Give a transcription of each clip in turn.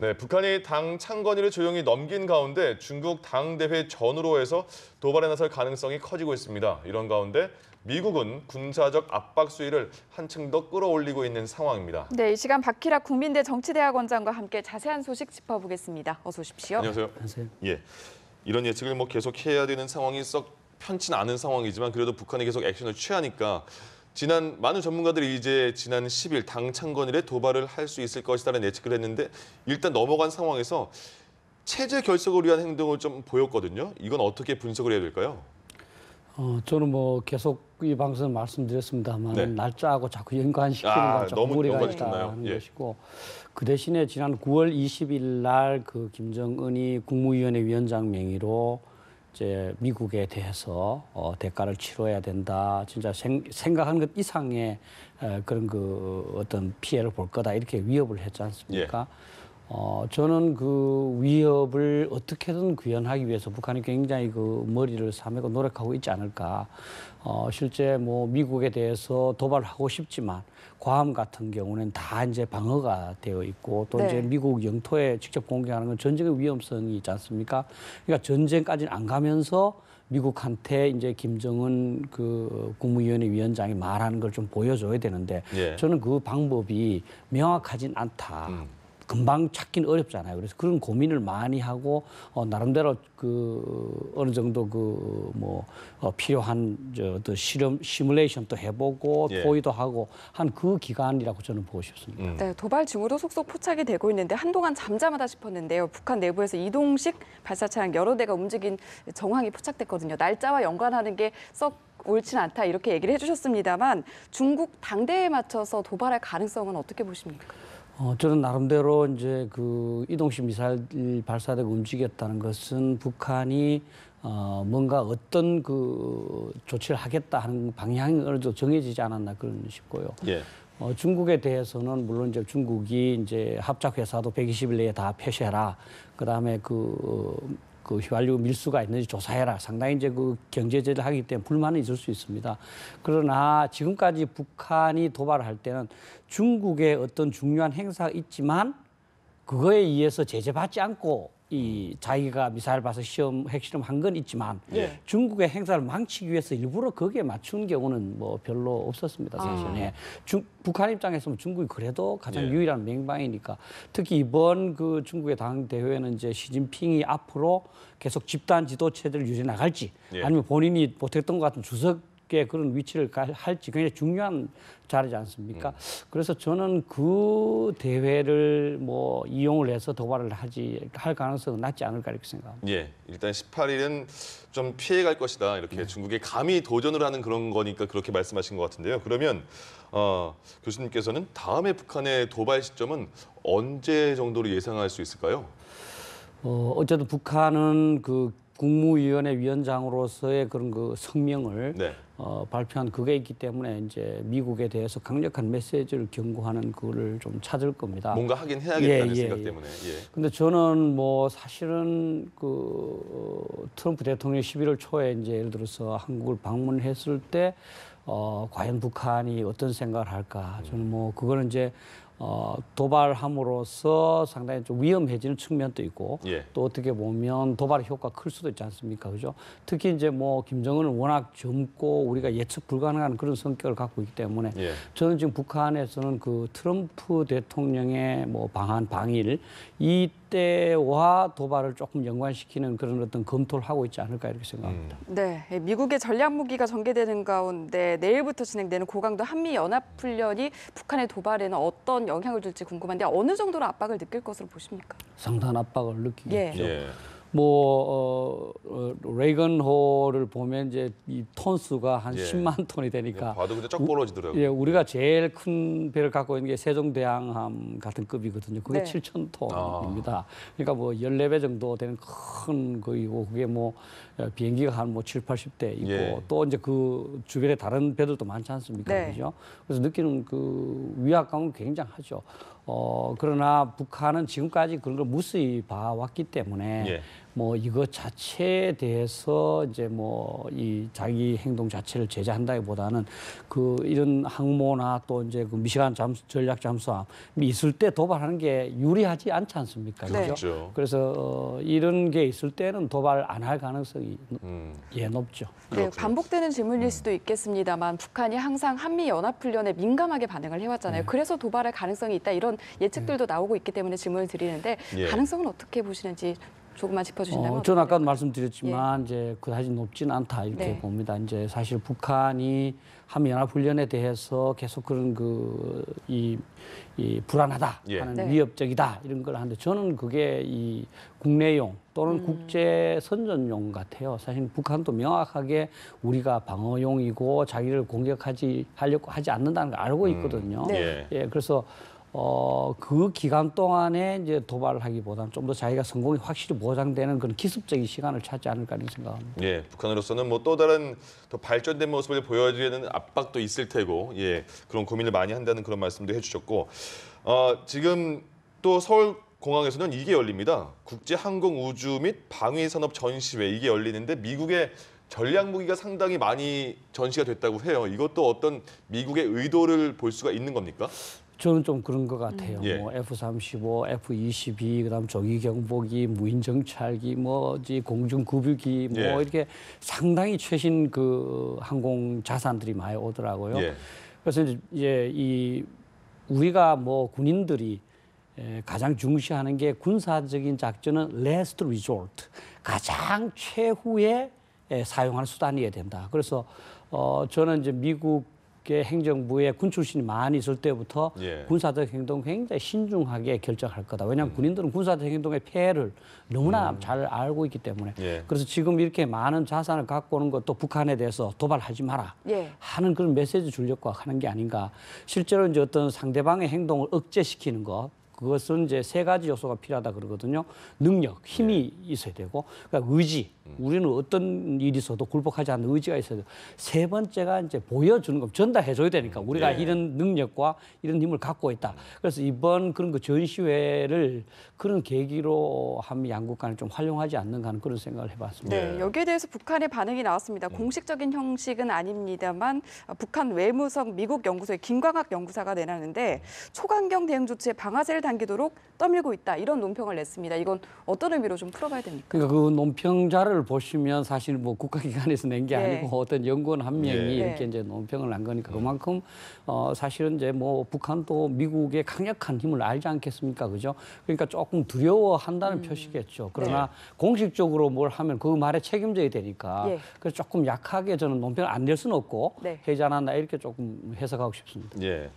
네, 북한이 당 창건일을 조용히 넘긴 가운데 중국 당 대회 전후로 해서 도발에 나설 가능성이 커지고 있습니다. 이런 가운데 미국은 군사적 압박 수위를 한층 더 끌어올리고 있는 상황입니다. 네, 이 시간 박희락 국민대 정치대학원장과 함께 자세한 소식 짚어보겠습니다. 어서 오십시오. 안녕하세요. 안녕하세요. 예, 이런 예측을 뭐 계속 해야 되는 상황이 썩 편치 는 않은 상황이지만 그래도 북한이 계속 액션을 취하니까 지난 많은 전문가들이 이제 지난 10일 당 창건일에 도발을 할 수 있을 것이라는 예측을 했는데 일단 넘어간 상황에서 체제 결석을 위한 행동을 좀 보였거든요. 이건 어떻게 분석을 해야 될까요? 어, 저는 뭐 계속 이 방송 말씀드렸습니다만 네. 날짜하고 자꾸 연관시키는 아, 건 너무 무리가? 있다는 예. 것이고 그 대신에 지난 9월 20일 날 그 김정은이 국무위원회 위원장 명의로 이제 미국에 대해서 어, 대가를 치러야 된다. 진짜 생, 생각한 것 이상의 에, 그런 그 어떤 피해를 볼 거다 이렇게 위협을 했지 않습니까? 어, 저는 그 위협을 어떻게든 구현하기 위해서 북한이 굉장히 그 머리를 삼고 노력하고 있지 않을까. 어, 실제 뭐 미국에 대해서 도발하고 싶지만 괌 같은 경우는 다 이제 방어가 되어 있고 또 네. 이제 미국 영토에 직접 공격하는 건 전쟁의 위험성이 있지 않습니까? 그러니까 전쟁까지는 안 가면서 미국한테 이제 김정은 그 국무위원회 위원장이 말하는 걸 좀 보여줘야 되는데 예. 저는 그 방법이 명확하진 않다. 음. 금방 찾긴 어렵잖아요. 그래서 그런 고민을 많이 하고 어, 나름대로 그 어느 정도 그 뭐 어, 필요한 저또 실험 시뮬레이션도 해보고 예. 토의도 하고 한 그 기간이라고 저는 보고 싶습니다. 음. 네, 도발 징후도 속속 포착이 되고 있는데 한동안 잠잠하다 싶었는데요. 북한 내부에서 이동식 발사차량 여러 대가 움직인 정황이 포착됐거든요. 날짜와 연관하는 게썩 옳진 않다 이렇게 얘기를 해주셨습니다만 중국 당대에 맞춰서 도발할 가능성은 어떻게 보십니까? 어, 저는 나름대로 이제 그 이동식 미사일 발사대가 움직였다는 것은 북한이 어, 뭔가 어떤 그 조치를 하겠다 하는 방향이 어느 정도 정해지지 않았나 그런 싶고요. 예. 어, 중국에 대해서는 물론 이제 중국이 이제 합작 회사도 120일 내에 다 폐쇄해라. 그 다음에 그, 그 휘발유 밀수가 있는지 조사해라. 상당히 이제 그 경제 제재를 하기 때문에 불만은 있을 수 있습니다. 그러나 지금까지 북한이 도발을 할 때는 중국의 어떤 중요한 행사가 있지만 그거에 의해서 제재받지 않고 이 자기가 미사일 발사 시험 핵실험 한 건 있지만 예. 중국의 행사를 망치기 위해서 일부러 거기에 맞춘 경우는 뭐 별로 없었습니다 사실은. 중, 북한 입장에서 는 중국이 그래도 가장 예. 유일한 맹방이니까 특히 이번 그 중국의 당 대회는 이제 시진핑이 앞으로 계속 집단 지도 체제를 유지해 나갈지 예. 아니면 본인이 못했던 것 같은 주석의 그런 위치를 갈- 할지 굉장히 중요한 자리지 않습니까? 그래서 저는 그 대회를 뭐 이용을 해서 도발을 하지 할 가능성은 낮지 않을까 이렇게 생각합니다. 예, 일단 18일은 좀 피해갈 것이다. 이렇게 중국에 감히 도전을 하는 그런 거니까 그렇게 말씀하신 것 같은데요. 그러면 어, 교수님께서는 다음에 북한의 도발 시점은 언제 정도로 예상할 수 있을까요? 어, 어쨌든 북한은 그 국무위원회 위원장으로서의 그런 그 성명을 네. 어, 발표한 그게 있기 때문에 이제 미국에 대해서 강력한 메시지를 경고하는 그거를 좀 찾을 겁니다. 뭔가 하긴 해야겠다는 예, 예, 생각 예. 때문에. 예. 근데 저는 뭐 사실은 그 어, 트럼프 대통령이 11월 초에 이제 예를 들어서 한국을 방문했을 때 어, 과연 북한이 어떤 생각을 할까? 저는 뭐 그거는 이제 어, 도발함으로써 상당히 좀 위험해지는 측면도 있고 예. 또 어떻게 보면 도발의 효과가 클 수도 있지 않습니까? 그죠? 특히 이제 뭐 김정은은 워낙 젊고 우리가 예측 불가능한 그런 성격을 갖고 있기 때문에 예. 저는 지금 북한에서는 그 트럼프 대통령의 뭐 방한 방일 이 때와 도발을 조금 연관시키는 그런 어떤 검토를 하고 있지 않을까 이렇게 생각합니다. 네, 미국의 전략 무기가 전개되는 가운데 내일부터 진행되는 고강도 한미 연합 훈련이 북한의 도발에는 어떤 영향을 줄지 궁금한데 어느 정도로 압박을 느낄 것으로 보십니까? 상당한 압박을 느끼겠죠. 예. 예. 뭐 어, 어, 레이건 호를 보면 이제 이 톤수가 한 예. 10만 톤이 되니까 봐도 근데 쩍 벌어지더라고요. 예, 우리가 제일 큰 배를 갖고 있는 게 세종대왕함 같은 급이거든요. 그게 네. 7천 톤입니다. 그러니까 뭐 14배 정도 되는 큰 거이고 그게 뭐 어, 비행기가 한 뭐 7, 80대 있고 예. 또 이제 그 주변에 다른 배들도 많지 않습니까? 네. 그죠? 그래서 느끼는 그 위압감은 굉장하죠. 어, 그러나 북한은 지금까지 그런 걸 무수히 봐왔기 때문에 예. 뭐 이것 자체에 대해서 이제 뭐 이 자기 행동 자체를 제재한다기보다는 그 이런 항모나 또 이제 그 미시간 잠수 전략 잠수함 있을 때 도발하는 게 유리하지 않지 않습니까? 네. 그렇죠. 그래서 어, 이런 게 있을 때는 도발 안 할 가능성이 음. 예 높죠. 네. 반복되는 질문일 수도 있겠습니다만 북한이 항상 한미 연합 훈련에 민감하게 반응을 해왔잖아요. 그래서 도발할 가능성이 있다 이런 예측들도 나오고 있기 때문에 질문을 드리는데 예. 가능성은 어떻게 보시는지 조금만 짚어주신다면. 어, 저는 아까? 말씀드렸지만 이제 그다지 높지는 않다 이렇게 네. 봅니다. 이제 사실 북한이 한미 연합 훈련에 대해서 계속 그런 그이 이 불안하다 예. 하는 네. 위협적이다 이런 걸 하는데 저는 그게 이 국내용 또는 음. 국제 선전용 같아요. 사실 북한도 명확하게 우리가 방어용이고 자기를 공격하지 하려고 하지 않는다는 걸 알고 있거든요. 네. 예. 예, 그래서 어, 그 기간 동안에 이제 도발을 하기보다는 좀 더 자기가 성공이 확실히 보장되는 그런 기습적인 시간을 찾지 않을까 이런 생각합니다. 예, 북한으로서는 뭐 또 다른 더 발전된 모습을 보여주는 압박도 있을 테고, 예, 그런 고민을 많이 한다는 그런 말씀도 해주셨고, 어, 지금 또 서울 공항에서는 이게 열립니다. 국제 항공 우주 및 방위 산업 전시회 이게 열리는데 미국의 전략 무기가 상당히 많이 전시가 됐다고 해요. 이것도 어떤 미국의 의도를 볼 수가 있는 겁니까? 저는 좀 그런 것 같아요. 예. 뭐 F-35, F-22, 그다음 조기 경보기, 무인 정찰기, 뭐지 공중 급유기, 뭐 예. 이렇게 상당히 최신 그 항공 자산들이 많이 오더라고요. 예. 그래서 이제- 이 우리가 뭐 군인들이 에, 가장 중시하는 게 군사적인 작전은 last resort 가장 최후의 에, 사용할 수단이어야 된다. 그래서 어 저는 이제 미국 의 행정부에 군 출신이 많이 있을 때부터 예. 군사적 행동 굉장히 신중하게 결정할 거다. 왜냐하면 군인들은 군사적 행동의 폐해를 너무나 잘 알고 있기 때문에. 예. 그래서 지금 이렇게 많은 자산을 갖고 오는 것도 북한에 대해서 도발하지 마라. 예. 하는 그런 메시지 주려고 하는 게 아닌가. 실제로 이제 어떤 상대방의 행동을 억제시키는 것. 그것은 이제 세 가지 요소가 필요하다 그러거든요. 능력, 힘이 있어야 되고, 그러니까 의지. 우리는 어떤 일이 있어도 굴복하지 않는 의지가 있어야 되고, 세 번째가 이제 보여주는 것, 전달해줘야 되니까 우리가 예. 이런 능력과 이런 힘을 갖고 있다. 그래서 이번 그런 그 전시회를 그런 계기로 한미 양국 간에 좀 활용하지 않는가 하는 그런 생각을 해봤습니다. 네, 예. 여기에 대해서 북한의 반응이 나왔습니다. 공식적인 형식은 아닙니다만 어, 북한 외무성 미국 연구소의 김광학 연구사가 내놨는데 초강경 대응 조치에 방아쇠를 당기도록 떠밀고 있다 이런 논평을 냈습니다. 이건 어떤 의미로 좀 풀어봐야 됩니까? 그러니까 그 논평자를 보시면 사실 뭐 국가기관에서 낸게 네. 아니고 어떤 연구원 한 명이 예. 이렇게 네. 이제 논평을 한 거니까 그만큼 어 사실은 이제 뭐 북한도 미국의 강력한 힘을 알지 않겠습니까, 그죠? 그러니까 조금 두려워한다는 표시겠죠. 그러나 공식적으로 뭘 하면 그 말에 책임져야 되니까 예. 그래서 조금 약하게 저는 논평을 안 낼 수는 없고 네. 해지 않았나 이렇게 조금 해석하고 싶습니다. 예.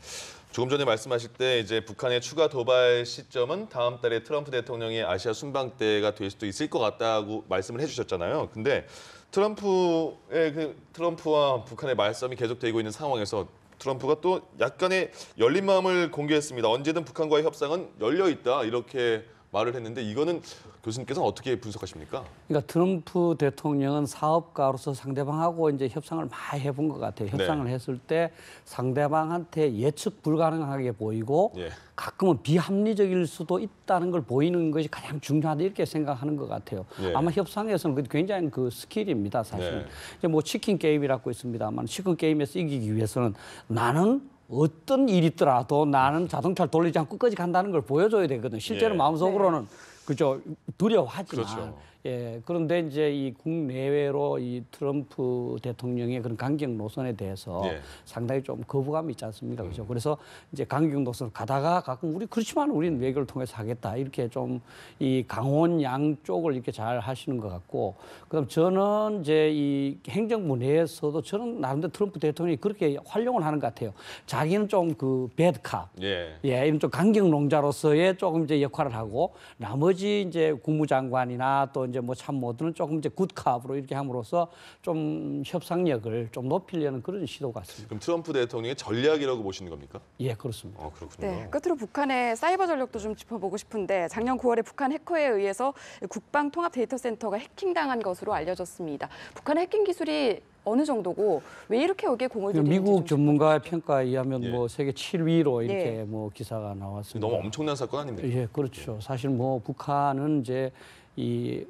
조금 전에 말씀하실 때 이제 북한의 추가 도발 시점은 다음 달에 트럼프 대통령의 아시아 순방 때가 될 수도 있을 것 같다고 말씀을 해주셨잖아요. 근데 트럼프의 그 트럼프와 북한의 말싸움이 계속되고 있는 상황에서 트럼프가 또 약간의 열린 마음을 공개했습니다. 언제든 북한과의 협상은 열려 있다 이렇게 말을 했는데 이거는 교수님께서는 어떻게 분석하십니까? 그러니까 트럼프 대통령은 사업가로서 상대방하고 이제 협상을 많이 해본 것 같아요. 네. 협상을 했을 때 상대방한테 예측 불가능하게 보이고 예. 가끔은 비합리적일 수도 있다는 걸 보이는 것이 가장 중요하다 이렇게 생각하는 것 같아요. 예. 아마 협상에서는 그 굉장히 그 스킬입니다, 사실. 네. 이제 뭐 치킨 게임이라고 있습니다만 치킨 게임에서 이기기 위해서는 나는 어떤 일이 있더라도 나는 자동차를 돌리지 않고 끝까지 간다는 걸 보여줘야 되거든. 실제로 예. 마음속으로는 그죠 두려워하지만 그렇죠. 예 그런데 이제 이 국내외로 이 트럼프 대통령의 그런 강경 노선에 대해서 예. 상당히 좀 거부감이 있지 않습니까? 그죠? 그래서 이제 강경 노선을 가다가 가끔 우리 그렇지만 우리는 외교를 통해서 하겠다. 이렇게 좀 이 강원 양쪽을 이렇게 잘 하시는 것 같고 그다음 저는 이제 이 행정부 내에서도 저는 나름대로 트럼프 대통령이 그렇게 활용을 하는 것 같아요. 자기는 좀 그 배드캅 예. 예, 이런 좀 강경 농자로서의 조금 이제 역할을 하고 나머지 이제 국무장관이나 또 이제 뭐 참모들은 조금 이제 굿캅으로 이렇게 함으로써 좀 협상력을 좀 높이려는 그런 시도 같습니다. 그럼 트럼프 대통령의 전략이라고 보시는 겁니까? 예, 그렇습니다. 어 그렇군요. 네, 끝으로 북한의 사이버 전력도 좀 짚어보고 싶은데 작년 9월에 북한 해커에 의해서 국방 통합 데이터 센터가 해킹당한 것으로 알려졌습니다. 북한의 해킹 기술이 어느 정도고 왜 이렇게 여기에 공을 들이는지 미국 좀 전문가의 평가에 의하면 예. 뭐 세계 7위로 이렇게 예. 뭐 기사가 나왔습니다. 너무 엄청난 사건 아닙니까? 예, 그렇죠. 사실 뭐 북한은 이제 이, 해-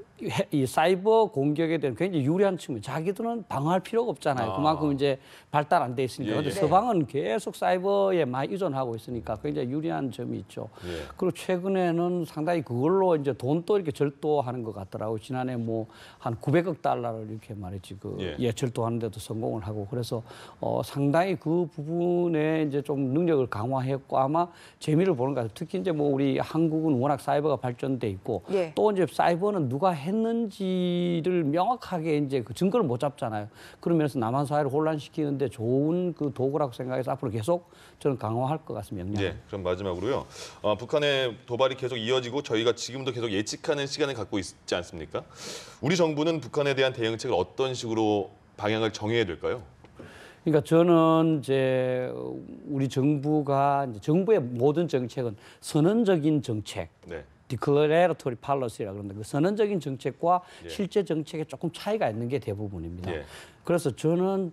이 사이버 공격에 대한 굉장히 유리한 측면. 자기들은 방어할 필요가 없잖아요. 아. 그만큼 이제 발달 안 돼 있으니까. 예, 근데 예. 서방은 계속 사이버에 많이 의존하고 있으니까 굉장히 유리한 점이 있죠. 예. 그리고 최근에는 상당히 그걸로 이제 돈도 이렇게 절도하는 것 같더라고요. 지난해 뭐 한 900억 달러를 이렇게 말했지 그 예. 예, 절도하는데도 성공을 하고 그래서 어, 상당히 그 부분에 이제 좀 능력을 강화했고 아마 재미를 보는 것 같아요. 특히 이제 뭐 우리 한국은 워낙 사이버가 발전돼 있고 예. 또 이제 사이버는 누가 했는지를 명확하게 이제 그 증거를 못 잡잖아요. 그러면서 남한 사회를 혼란시키는데 좋은 그 도구라고 생각해서 앞으로 계속 저는 강화할 것 같습니다. 예, 그럼 마지막으로요. 어, 북한의 도발이 계속 이어지고 저희가 지금도 계속 예측하는 시간을 갖고 있지 않습니까? 우리 정부는 북한에 대한 대응책을 어떤 식으로 방향을 정해야 될까요? 그러니까 저는 이제 우리 정부가 이제 정부의 모든 정책은 선언적인 정책, 네. Declaratory policy라 그러는데 그 선언적인 정책과 예. 실제 정책에 조금 차이가 있는 게 대부분입니다. 예. 그래서 저는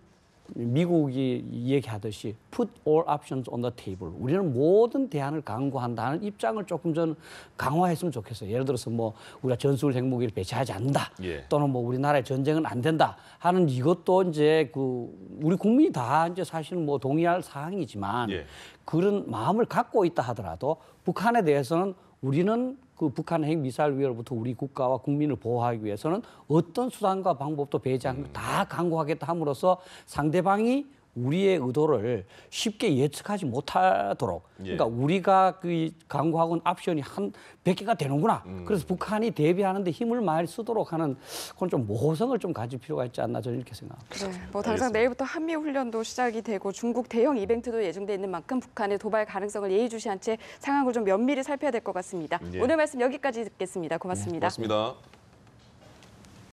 미국이 얘기하듯이 put all options on the table. 우리는 모든 대안을 강구한다는 입장을 조금 전 강화했으면 좋겠어요. 예를 들어서 뭐 우리가 전술 핵무기를 배치하지 않는다. 예. 또는 뭐 우리나라의 전쟁은 안 된다 하는 이것도 이제 그 우리 국민이 다 이제 사실은 뭐 동의할 사항이지만 예. 그런 마음을 갖고 있다 하더라도 북한에 대해서는 우리는 그 북한 핵 미사일 위협으로부터 우리 국가와 국민을 보호하기 위해서는 어떤 수단과 방법도 배제하는 음. 걸다 강구하겠다 함으로써 상대방이 우리의 의도를 쉽게 예측하지 못하도록 예. 그러니까 우리가 그 강구하고는 옵션이 한 100개가 되는구나. 음. 그래서 북한이 대비하는 데 힘을 많이 쓰도록 하는 그건 좀 모호성을 좀 가질 필요가 있지 않나 저는 이렇게 생각합니다. 네, 뭐 당장 알겠습니다. 내일부터 한미 훈련도 시작이 되고 중국 대형 이벤트도 예정돼 있는 만큼 북한의 도발 가능성을 예의주시한 채 상황을 좀 면밀히 살펴야 될 것 같습니다. 예. 오늘 말씀 여기까지 듣겠습니다. 고맙습니다. 고맙습니다.